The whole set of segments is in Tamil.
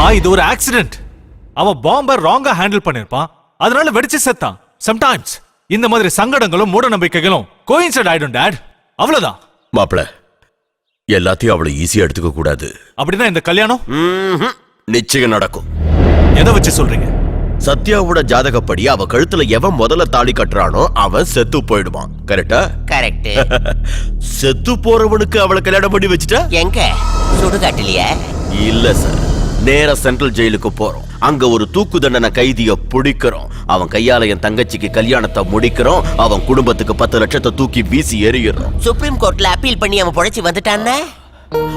இல்லப்பா இது ஒரு ஆக்சிடென்ட் அவன் பாம்ப ராங்கா ஹேண்டில் பண்ணிருப்பான். அதனால வெடிச்சு செத்தான். சம்டைம்ஸ் இந்த மாதிரி சங்கடங்களும் மூட நம்பிக்கைகளும் கோயின்சைட் ஆயிடும் டாட் அவ்வளவுதான். மாப்பிள எல்லாத்தையும் அவ்வளவு ஈஸியா எடுத்துக்க கூடாது. அப்படின்னா இந்த கல்யாணம்? ம்ஹும். நிச்சயம் நடக்கும். எதை வச்சு சொல்றீங்க? சத்யாவோட ஜாதகப்படி அவ கழுத்துல எவன் முதல்ல தாலி கட்டுறானோ அவன் செத்து போயிடுவான். கரெக்டா கரெக்ட் செத்து போறவனுக்கு அவளை கல்யாணம் பண்ணி வச்சுட்டா? எங்க? சுடுகாட்டுலயா? இல்ல சார் நேரா சென்ட்ரல் ஜெயிலுக்கு போறோம் அங்க ஒரு தூக்கு தண்டனை கைதிய பிடிக்கிறோம் அவன் கையால என் தங்கச்சிக்கு கல்யாணத்தை முடிக்கிறோம் அவன் குடும்பத்துக்கு பத்து லட்சத்தை தூக்கி வீசி எறிகிறோம் சுப்ரீம் கோர்ட்ல அப்பீல் பண்ணி அவன் பொழைச்சு வந்துட்டான்னா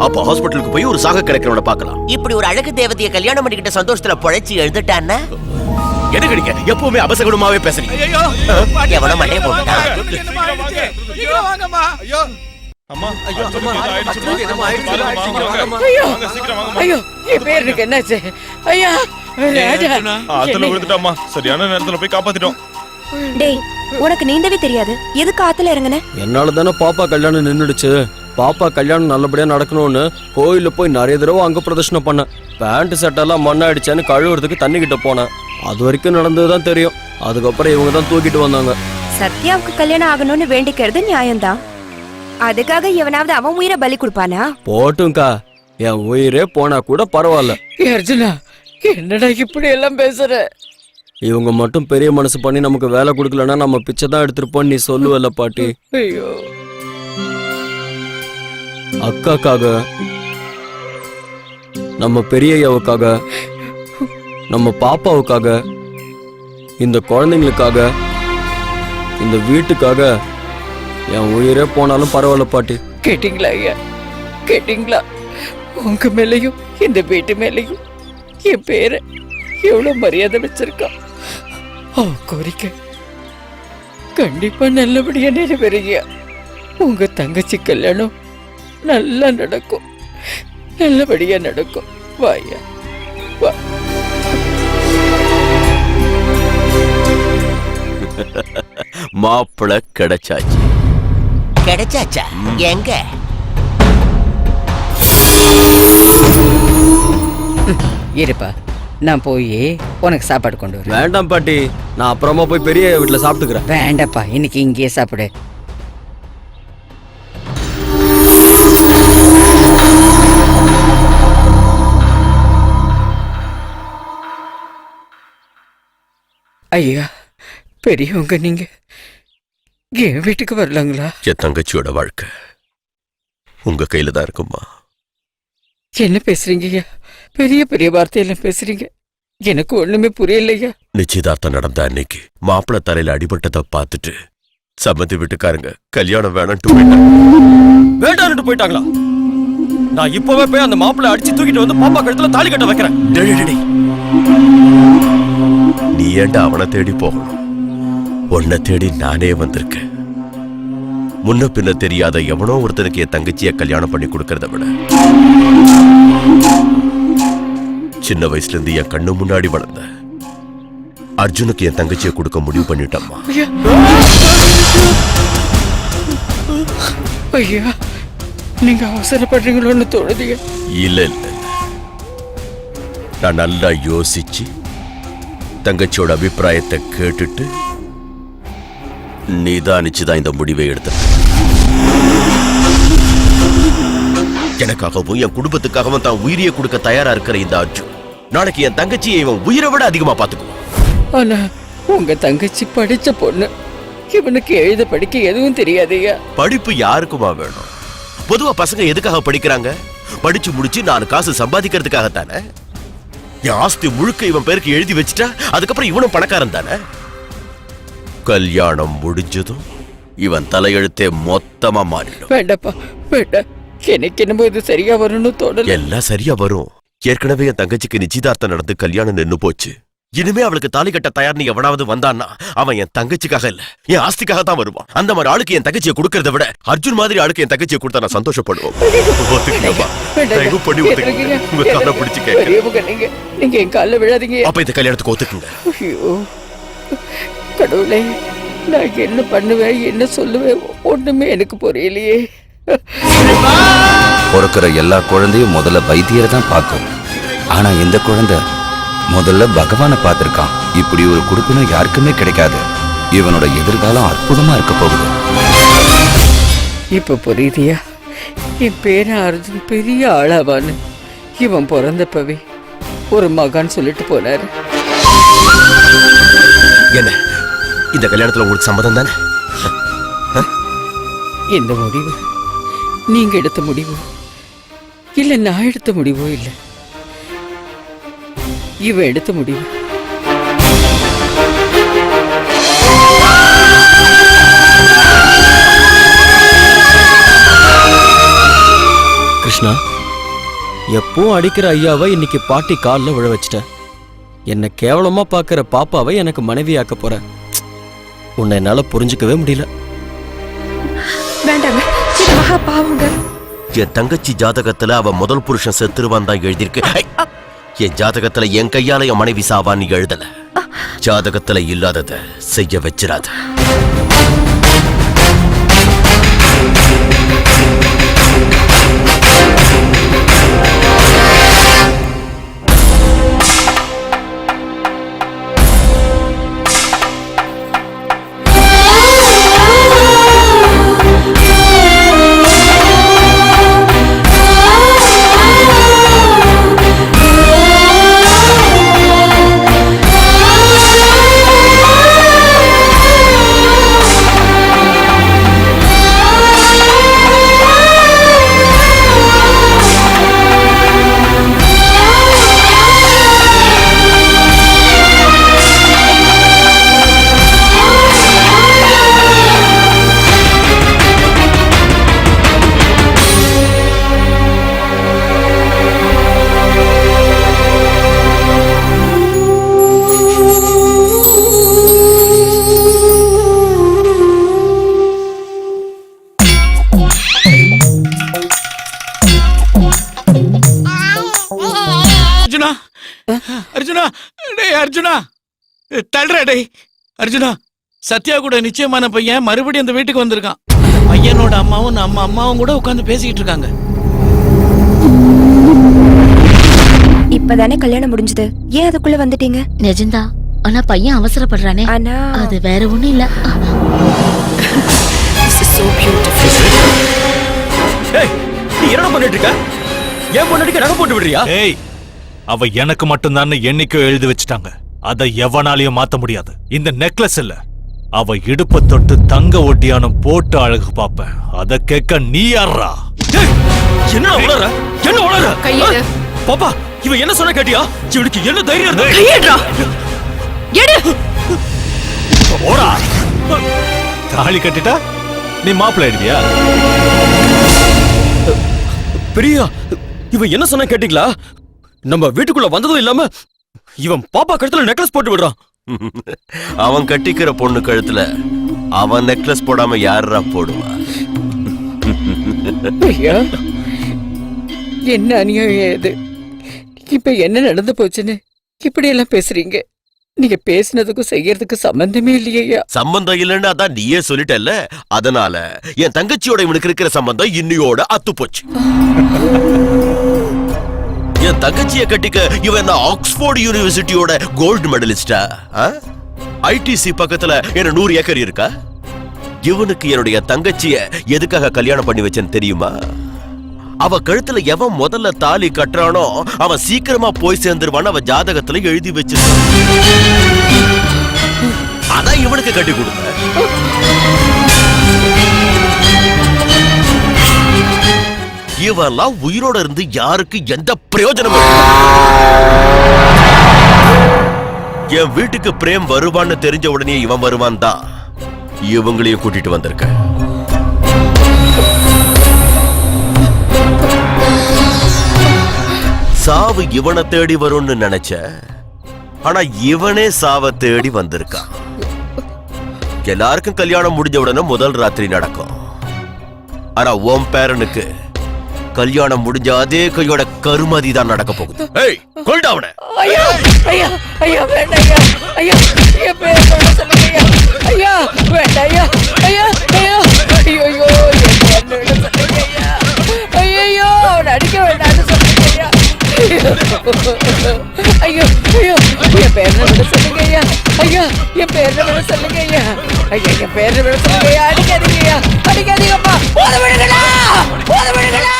அப்ப ஹாஸ்பிட்டலுக்கு போய் ஒரு சாக கிடைக்கிறவன பார்க்கலாம் இப்படி ஒரு அழகு தேவதைய கல்யாணம் பண்ணிக்கிட்ட சந்தோஷத்துல பொழைச்சு எழுந்துட்டான்னா என்ன கிடைக்க எப்பவுமே அபசகுணமாவே பேசுறீங்க எவனோ மண்டைய போட்டுட்டான் ஐயோ ஐயோ என் பேருக்கு என்னாச்சு? ஐயா ராஜா ஆத்துல என்னை- விழுந்துட்டாமா சரியான நேரத்துல போய் காப்பாத்திட்டோம். டேய் உனக்கு நீந்தவே தெரியாது. எதுக்கு ஆத்துல இறங்குன? என்னால தானே பாப்பா கல்யாணம் நின்னுடுச்சு. பாப்பா கல்யாணம் நல்லபடியா நடக்கணும்னு கோயில்ல போய் நிறைய தடவை அங்க பிரதர்ஷனம் பண்ணேன். பேண்ட் சட்டெல்லாம் மண்ணாயிடுச்சேன்னு கழுவுறதுக்கு தண்ணி கிட்ட போனேன். அது வரைக்கும் நடந்ததுதான் தெரியும். அதுக்கப்புறம் இவங்க தான் தூக்கிட்டு வந்தாங்க. சத்யாவுக்கு கல்யாணம் ஆகணும்னு வேண்டிக்கிறது நியாயம்தான். அதுக்காக எவனாவது அவன் உயிரை பலி கொடுப்பானா? போட்டும்க்கா என் உயிரே போனா கூட பரவாயில்ல. அர்ஜுனா என்னடா இப்படி எல்லாம் பேசுற? இவங்க மட்டும் பெரிய மனசு பண்ணி நமக்கு வேலை கொடுக்கலன்னா நம்ம பிச்சை தான் எடுத்திருப்போம் நீ சொல்லுவல்ல பாட்டி. ஐயோ. அக்காக்காக நம்ம பெரியய்யாவுக்காக நம்ம பாப்பாவுக்காக இந்த குழந்தைங்களுக்காக இந்த வீட்டுக்காக என் உயிரே போனாலும் பரவாயில்ல பாட்டி. கேட்டிங்களா ஐயா? கேட்டிங்களா? உங்க மேலையும் இந்த வீட்டு மேலையும். என் பேரை எவ்வளவு மரியாதை வச்சிருக்கா? அவன் கோரிக்கை. கண்டிப்பா நல்லபடியா நிறைவேறீங்க உங்க தங்கச்சி கல்யாணம் நல்லா நடக்கும். நல்லபடியா நடக்கும். வாயா வா. மாப்பிள கிடைச்சாச்சு. கிடைச்சாச்சா? எங்க? இருப்பா நான் போய் உனக்கு சாப்பாடு கொண்டு வரேன் வேண்டாம் பாட்டி நான் அப்புறமா போய் பெரிய வீட்டுல சாப்பிட்டுக்கிறேன். வேண்டாப்பா இன்னைக்கு இங்கேயே சாப்பிடு. ஐயா பெரியவங்க நீங்க. என் வீட்டுக்கு வரலாங்களா? என் தங்கச்சியோட வாழ்க்கை. உங்க கையில தான் இருக்குமா? என்ன பேசுறீங்க பெரிய பெரிய வார்த்தையெல்லாம் பேசுறீங்க. எனக்கு ஒண்ணுமே புரியலையா நிச்சயதார்த்தம் நடந்த அன்னைக்கு மாப்பிள தலையில அடிபட்டதை பார்த்துட்டு சம்மந்தி வீட்டுக்காரங்க கல்யாணம் வேணாம்ட்டு போயிட்டாங்க. வேண்டாம்னு போயிட்டாங்களா? நான் இப்பவே போய் அந்த மாப்பிள்ளை அடிச்சு தூக்கிட்டு வந்து பாப்பா கழுத்துல தாலி கட்ட வைக்கிறேன். டேய், டேய், டேய். நீ ஏன்டா அவனை தேடி போகணும்? உன்னை தேடி நானே வந்திருக்கேன். முன்ன பின்ன தெரியாத எவனோ ஒருத்தனுக்கு என் தங்கச்சிய கல்யாணம் பண்ணி கொடுக்கறத விட. சின்ன வயசுல இருந்து என் கண்ணு முன்னாடி வளர்ந்த. அர்ஜுனுக்கு என் தங்கச்சியை கொடுக்க முடிவு பண்ணிட்டம்மா. ஐயா நீங்க அவசரப்படுறீங்களோன்னு தோணுதுங்க. இல்ல இல்ல இல்ல. நான் நல்லா யோசிச்சு தங்கச்சியோட அபிப்பிராயத்தை கேட்டுட்டு நிதானிச்சு தான் இந்த முடிவை எடுத்த. எனக்காகவும் என் குடும்பத்துக்காகவும் தான் உயிரியை கொடுக்க தயாரா இருக்கிற இந்த அர்ஜுன். நாளைக்கு என் தங்கச்சியை இவன் உயிரை விட அதிகமா பாத்துக்குவான் ஆனா உங்க தங்கச்சி படிச்ச பொண்ணு இவனுக்கு எழுத படிக்க எதுவும் தெரியாதையா? படிப்பு யாருக்குமா வேணும்? பொதுவா பசங்க எதுக்காக படிக்கிறாங்க? படிச்சு முடிச்சு நாலு காசு சம்பாதிக்கிறதுக்காக தானே என் ஆஸ்தி முழுக்க இவன் பேருக்கு எழுதி வச்சுட்டா அதுக்கப்புறம் இவனும் பணக்காரன் தானே? கல்யாணம் முடிஞ்சதும் இவன் தலையெழுத்தே மொத்தமா மாறிடும். வேண்டாப்பா வேண்டாம். எனக்கு என்னமோ இது சரியா வரும்னு தோணல. எல்லாம் சரியா வரும். ஏற்கனவே என் தங்கச்சிக்கு நிச்சயதார்த்தம் நடந்து கல்யாணம் நின்னு போச்சு. இனிமே அவளுக்கு தாலி கட்ட தயார்னு எவனாவது வந்தான்னா அவன் என் தங்கச்சிக்காக இல்ல என் ஆஸ்திக்காக தான் வருவான். அந்த மாதிரி ஆளுக்கு என் தங்கச்சியை கொடுக்கறத விட அர்ஜுன் மாதிரி ஆளுக்கு என் தங்கச்சியை கொடுத்தா நான் சந்தோஷப்படுவோம். தயவு பண்ணி ஒத்துக்கங்க. பிடிச்சு கேட்க நீங்க. என் காலில் விழாதீங்க. அப்ப இந்த கல்யாணத்துக்கு ஒத்துக்குங்க. கடவுளே நான் என்ன பண்ணுவேன் என்ன சொல்லுவேன் ஒண்ணுமே எனக்கு புரியலையே. பிறக்கிற எல்லா குழந்தையும் முதல்ல வைத்தியரை தான் பார்க்கும். ஆனா இந்த குழந்தை முதல்ல பகவானை பார்த்திருக்கான். இப்படி ஒரு குடுப்பினம் யாருக்குமே கிடைக்காது. இவனோட எதிர்காலம் அற்புதமா இருக்க போகுது. இப்ப புரியுதியா? என் பேர அர்ஜுன் பெரிய ஆளாவான்னு. இவன் பிறந்தப்பவே ஒரு மகான் சொல்லிட்டு போனாரு. என்ன? இந்த கல்யாணத்துல உங்களுக்கு சம்மதம் தானே? இந்த முடிவு. நீங்க எடுத்த முடிவு? இல்ல நான் எடுத்த முடிவோ இல்ல. இவ எடுத்த முடிவு. கிருஷ்ணா எப்பவும் அடிக்கிற ஐயாவை இன்னைக்கு பாட்டி காலில் விழ வச்சிட்டேன் என்னை கேவலமா பார்க்குற பாப்பாவை எனக்கு மனைவியாக்க போறேன் உன்னை என்னால புரிஞ்சுக்கவே முடியல. வேண்டாங்க இது மகா பாவங்க. என் தங்கச்சி ஜாதகத்துல அவ முதல் புருஷன் செத்துருவான் தான் எழுதியிருக்கு. ஐ! என் ஜாதகத்துல என் கையால என் மனைவி சாவான்னு எழுதல. ஜாதகத்துல இல்லாதத செய்ய வச்சிராத அர்ஜுனா? அர்ஜுனா? டேய் அர்ஜுனா. தள்ளுற டேய். அர்ஜுனா சத்யா கூட நிச்சயமான பையன். மறுபடியும் அந்த வீட்டுக்கு வந்திருக்கான். பையனோட அம்மாவும் நம்ம அம்மாவும் கூட உட்காந்து பேசிக்கிட்டு இருக்காங்க. இப்பதானே கல்யாணம் முடிஞ்சது. ஏன் அதுக்குள்ள வந்துட்டீங்க? நிஜந்தா ஆனா பையன் அவசரப்படுறானே. ஆனா? அது வேற ஒண்ணும் இல்ல. ஏய் நீ என்ன பண்ணிட்டு இருக்க? ஏன் பொண்ணுக்கு நகை போட்டு விடுறியா? ஏய் அவ எனக்கு மட்டும்தான் என்னைக்கோ எழுதி வச்சுட்டாங்க. அதை எவனாலையும் மாத்த முடியாது. இந்த நெக்லஸ் இல்ல. அவ இடுப்ப தொட்டு தங்க ஒட்டியானம் போட்டு அழகு பாப்பேன் அத கேட்க நீ யாரா என்ன உளற? என்ன உளற? கையெடு. பாப்பா இவன் என்ன சொன்ன கேட்டியா? இவனுக்கு என்ன தைரியம் இருந்தா கையேடுறா எடு. ஓடா. தாலி கட்டிட்டா? நீ மாப்பிள்ளை ஆயிடுவியா? பிரியா இவன் என்ன சொன்ன கேட்டீங்களா? நம்ம வீட்டுக்குள்ள வந்ததும் இல்லாம இவன் பாப்பா கழுத்துல நெக்லஸ் போட்டு விடுறான். அவன் கட்டிக்கிற பொண்ணு கழுத்துல அவன் நெக்லஸ் போடாம யாரா போடுவா? ஐயா என்ன அநியாயம் இது? இப்ப என்ன நடந்து போச்சுன்னு இப்படி எல்லாம் பேசுறீங்க? நீங்க பேசுனதுக்கும் செய்யறதுக்கும் சம்பந்தமே இல்லையா சம்பந்தம் இல்லைன்னு அதான் நீயே சொல்லிட்டல்ல. அதனால என் தங்கச்சியோட இவனுக்கு இருக்கிற சம்பந்தம் இன்னியோட அத்து போச்சு என் தங்கச்சிய கட்டிக்க இவன் என்ன ஆக்ஸ்போர்ட் யூனிவர்சிட்டியோட கோல்டு மெடலிஸ்டா? ஐடிசி பக்கத்துல என்ன நூறு ஏக்கர் இருக்கா? இவனுக்கு என்னுடைய தங்கச்சிய எதுக்காக கல்யாணம் பண்ணி வச்சேன்னு தெரியுமா? அவ கழுத்துல எவன் முதல்ல தாலி கட்டுறானோ அவன் சீக்கிரமா போய் சேர்ந்துருவான்னு அவ ஜாதகத்துல எழுதி வச்சிருக்கான். அதான் இவனுக்கு கட்டி கொடுத்த இவெல்லாம் உயிரோட இருந்து யாருக்கு எந்த பிரயோஜனமும் என் வீட்டுக்கு பிரேம் வருவான்னு தெரிஞ்ச உடனே இவன் வருவான் தான் இவங்களையும் கூட்டிட்டு வந்திருக்க. சாவு இவனை தேடி வரும்னு நினைச்ச. ஆனா இவனே சாவ தேடி வந்திருக்கான் எல்லாருக்கும் கல்யாணம் முடிஞ்ச உடனே முதல் ராத்திரி நடக்கும். ஆனா ஓம் பேரனுக்கு கல்யாணம் முடிஞ்ச அதே கையோட கருமதி தான் நடக்க போகுது. ஏய் கொல்டா அவனை. ஐயா ஐயா ஐயா வேண்டாம் ஐயா ஐயா என் பேர் சொல்ல சொல்லுங்க ஐயா ஐயா வேண்டாம் ஐயா. ஐயா ஐயா ஐயோ ஐயோ சொல்லுங்க ஐயா ஐயோ அவனை அடிக்க வேண்டாம்னு சொல்லுங்க ஐயா ஐயோ ஐயோ என் பேரை விட சொல்லுங்க ஐயா ஐயா என் பேரை விட சொல்லுங்க ஐயா ஐயா என் பேரை விட சொல்லுங்க ஐயா அடிக்காதீங்க ஐயா அடிக்காதீங்கப்பா. போத விடுங்களா போத விடுங்களா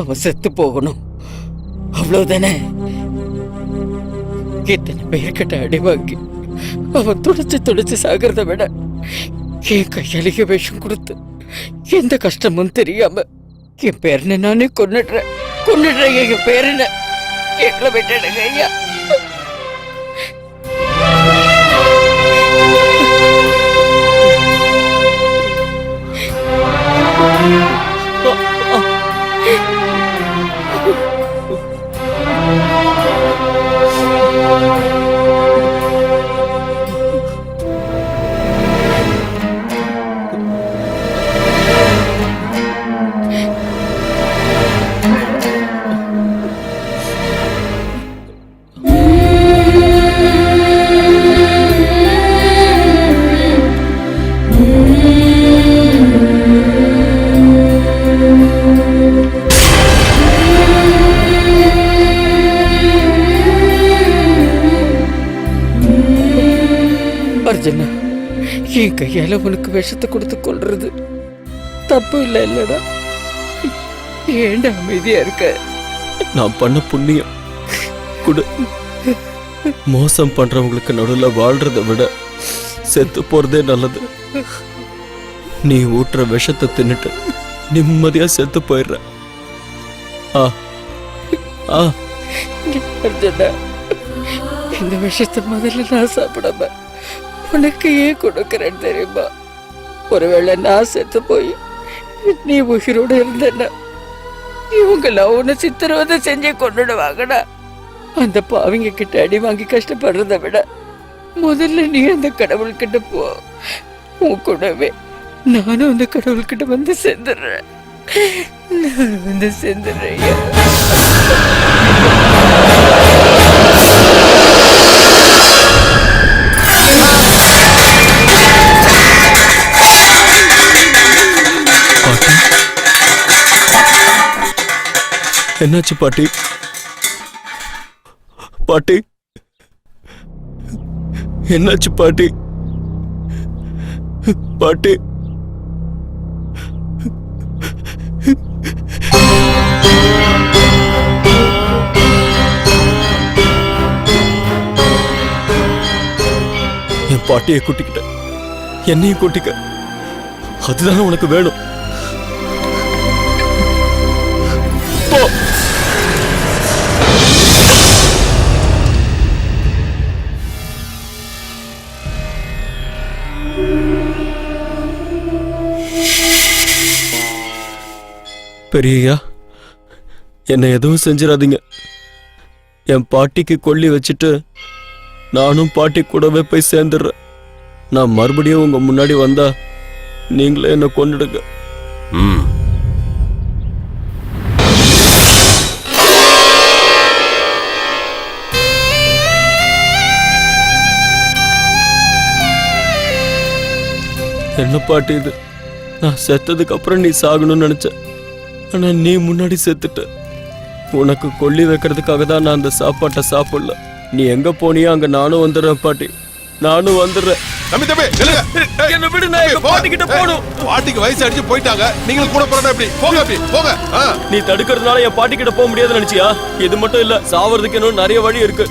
அவன் செத்து போகணும். அவ்வளவுதானே? இத்தனை பேர்கிட்ட அடி வாங்கி அவன் துடிச்சு துடிச்சு சாகிறத விட என் கையாளிக விஷம் கொடுத்து எந்த கஷ்டமும் தெரியாம என் பேரனை நானே கொன்னுடுறேன். கொண்டுடுறேன் என் பேரனை. ఎట్లా పెట్టాడు. అయ్యా. என் கையால உனக்கு விஷத்தை கொடுத்து கொள்றது தப்பு இல்லை இல்லடா. ஏன்டா அமைதியா இருக்க? நான் பண்ண புண்ணியம். குடு. மோசம் பண்றவங்களுக்கு நடுவில் வாழ்றதை விட செத்து போறதே நல்லது. நீ ஊட்டுற விஷத்தை தின்னுட்டு நிம்மதியா செத்து போயிடுற. ஆ ஆ. இந்த விஷத்தை முதல்ல நான் சாப்பிடாம உனக்கு ஏன் கொடுக்கறேன்னு தெரியுமா? ஒருவேளை நான் செத்து போய் நீ உயிரோட இருந்தேன்னா இவங்களாம் உன்னை சித்திரவதை செஞ்சு கொண்டுடுவாங்கடா அந்த பாவிங்க கிட்ட அடி வாங்கி கஷ்டப்படுறத விட முதல்ல நீ அந்த கடவுள்கிட்ட போ. உன் கூடவே நானும் அந்த கடவுள்கிட்ட வந்து சேர்ந்துடுறேன். நான் வந்து சேர்ந்துடுறேன் என்னாச்சு பாட்டி? பாட்டி? என்னாச்சு பாட்டி? பாட்டி? என் பாட்டியை கூட்டிக்கிட்ட. என்னையும் கூட்டிக்க. அதுதானே உனக்கு வேணும். பெரியய்யா என்னை எதுவும் செஞ்சிடாதீங்க என் பாட்டிக்கு கொல்லி வச்சுட்டு நானும் பாட்டி கூடவே போய் சேர்ந்துடுறேன். நான் மறுபடியும் உங்க முன்னாடி வந்தா நீங்களே என்னை கொன்னுடுங்க. ம். என்ன பாட்டி இது? நான் செத்ததுக்கு அப்புறம் நீ சாகணும்னு நினைச்சேன். ஆனா நீ முன்னாடி செத்துட்ட. உனக்கு கொல்லி வைக்கிறதுக்காக தான் நான் அந்த சாப்பாட்டை சாப்பிடல. நீ எங்க போனியோ அங்க நானும் வந்துடுறேன் பாட்டி. நானும் வந்துடுறேன். தம்பி தம்பி என்ன விடு நான் எங்க. பாட்டி கிட்ட பாட்டிக்கு வயசு அடிச்சு போயிட்டாங்க. நீங்களும் கூட போறா எப்படி? போங்க அப்படி போங்க. நீ தடுக்கிறதுனால என் பாட்டி கிட்ட போக முடியாதுன்னு நினைச்சியா? இது மட்டும் இல்ல சாவறதுக்கு இன்னும் நிறைய வழி இருக்கு.